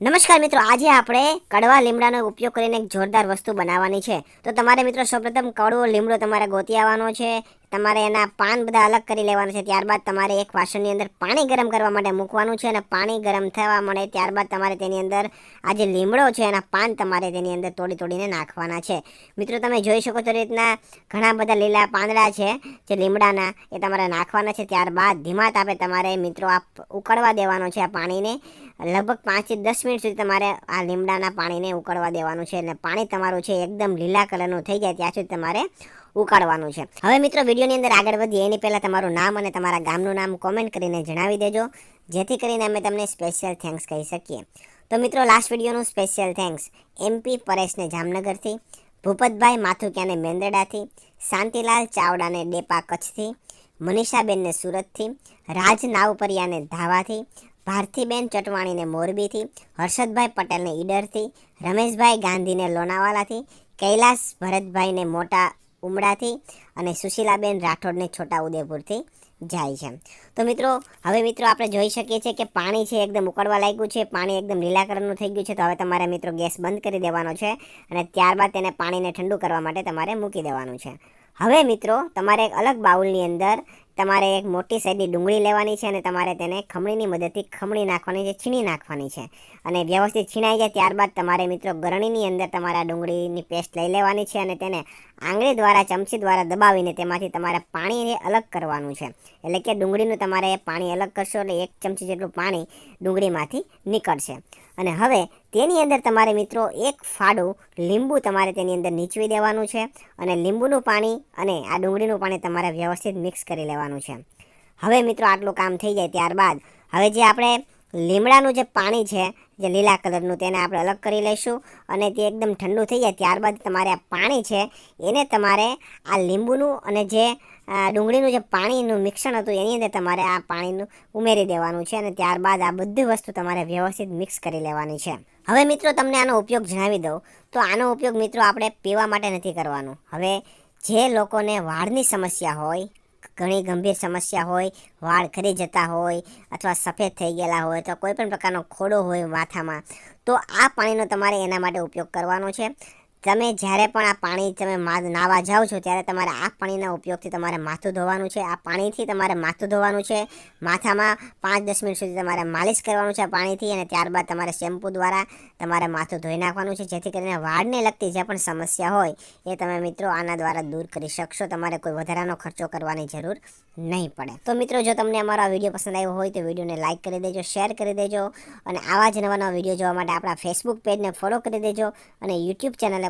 નમસ્કાર મિત્રો, આજે આપણે કડવા લીમડાનો ઉપયોગ કરીને એક જોરદાર વસ્તુ બનાવવાની છે. તો તમારે મિત્રો, સૌપ્રથમ કડવો લીમડો તમારે ગોતી આવવાનો છે. તમારે એના પાન બધા અલગ કરી લેવાના છે. ત્યારબાદ તમારે એક વાસણની અંદર પાણી ગરમ કરવા માટે મૂકવાનું છે અને પાણી ગરમ થવા મળે ત્યારબાદ તમારે તેની અંદર આ જે લીમડો છે એના પાન તમારે તેની અંદર તોડી તોડીને નાખવાના છે. મિત્રો, તમે જોઈ શકો છો રીતના ઘણા બધા લીલા પાંદડા છે જે લીમડાના એ તમારે નાખવાના છે. ત્યારબાદ ધીમા તાપે તમારે મિત્રો આ ઉકળવા દેવાનો છે આ પાણીને. લગભગ પાંચથી દસ મિનિટ સુધી તમારે આ લીમડાના પાણીને ઉકળવા દેવાનું છે. અને પાણી તમારું છે એકદમ લીલા કલરનું થઈ જાય. ત્યાં સુધી તમારે ઉકાળવાનું છે. હવે મિત્રો વિડીયોની અંદર આગળ વધીએ. એની પહેલાં તમારું નામ અને તમારા ગામનું નામ કોમેન્ટ કરીને જણાવી દેજો. જેથી કરીને અમે તમને સ્પેશિયલ થેન્ક્સ કહી શકીએ. તો મિત્રો લાસ્ટ વિડીયોનું સ્પેશિયલ થેન્ક્સ એમપી પરેશને જામનગરથી, ભૂપતભાઈ માથુકિયાને મેંદરડાથી, શાંતિલાલ ચાવડાને ડેપા કચ્છથી, મનીષાબેનને સુરતથી, રાજ નાવપરિયાને ધાવાથી, ભારતીબેન ચટવાણીને મોરબીથી, હર્ષદભાઈ પટેલને ઈડરથી, રમેશભાઈ ગાંધીને લોનાવાલાથી, કૈલાસ ભરતભાઈને મોટા ઉમડાથી અને સુશીલાબેન રાઠોડને છોટા ઉદેપુરથી જાય છે. તો મિત્રો, હવે મિત્રો આપણે જોઈ શકીએ છીએ કે પાણી છે એકદમ ઉકળવા લાગ્યું છે, પાણી એકદમ લીલા કલરનું થઈ ગયું છે. તો હવે તમારે મિત્રો ગેસ બંધ કરી દેવાનો છે અને ત્યારબાદ તેને પાણીને ઠંડુ કરવા માટે તમારે મૂકી દેવાનું છે. હવે મિત્રો, તમારે એક અલગ બાઉલની અંદર તમારે એક મોટી સાઈડની ડુંગળી લેવાની છે અને તમારે તેને ખમણીની મદદથી ખમણી નાખવાની છે, છીણી નાખવાની છે. અને વ્યવસ્થિત છીણાઈ જાય ત્યારબાદ તમારે મિત્રો ગરણીની અંદર તમારા ડુંગળીની પેસ્ટ લઈ લેવાની છે અને તેને આંગળી દ્વારા, ચમચી દ્વારા દબાવીને તેમાંથી તમારે પાણીને અલગ કરવાનું છે. એટલે કે ડુંગળીનું તમારે પાણી અલગ કરશો એટલે એક ચમચી જેટલું પાણી ડુંગળીમાંથી નીકળશે. અને હવે તેની અંદર તમારે મિત્રો એક ફાડું લીંબુ તમારે તેની અંદર નીચવી દેવાનું છે. અને લીંબુનું પાણી અને આ ડુંગળીનું પાણી તમારે વ્યવસ્થિત મિક્સ કરી લેવાનું છે. હવે મિત્રો આટલું કામ થઈ જાય ત્યારબાદ, હવે જે આપણે લીમડાનું જે પાણી છે, જે લીલા કલરનું તેને આપણે અલગ કરી લઈશું અને તે એકદમ ઠંડુ થઈ જાય ત્યારબાદ તમારે આ પાણી છે, એને તમારે આ લીંબુનું અને જે ડુંગળીનું જે પાણીનું મિશ્રણ હતું એની અંદર તમારે આ પાણીનું ઉમેરી દેવાનું છે અને ત્યારબાદ આ બધી વસ્તુ તમારે વ્યવસ્થિત મિક્સ કરી લેવાની છે. હવે મિત્રો તમને આનો ઉપયોગ જણાવી દઉં, તો આનો ઉપયોગ મિત્રો આપણે પીવા માટે નથી કરવાનો. હવે જે લોકોને વાળની સમસ્યા હોય ઘણી ગંભીર સમસ્યા હોય, વાળ ખરી જતા હોય અથવા સફેદ થઈ ગયેલા હોય અથવા કોઈ પણ પ્રકારનો ખોડો હોય માથામાં, તો આ પાણીનો તમારે એના માટે ઉપયોગ કરવાનો છે. તમે જ્યારે પણ આ પાણી તમે નાવા જાઓ છો, ત્યારે તમારે આ પાણીના ઉપયોગથી તમારે માથું ધોવાનું છે. આ પાણીથી તમારે માથું ધોવાનું છે. માથામાં પાંચ દસ મિનિટ સુધી તમારે માલિશ કરવાનું છે પાણીથી અને ત્યારબાદ તમારે શેમ્પૂ દ્વારા તમારે માથું ધોઈ નાખવાનું છે. જેથી કરીને વાળને લગતી જે પણ સમસ્યા હોય, એ તમે મિત્રો આના દ્વારા દૂર કરી શકશો. તમારે કોઈ વધારાનો ખર્ચો કરવાની જરૂર નહીં પડે. તો મિત્રો, જો તમને અમારો આ વીડિયો પસંદ આવ્યો હોય, તો વિડીયોને લાઇક કરી દેજો, શેર કરી દેજો અને આવા જ નવા નવા વીડિયો જોવા માટે આપણા ફેસબુક પેજને ફોલો કરી દેજો અને યુટ્યુબ ચેનલને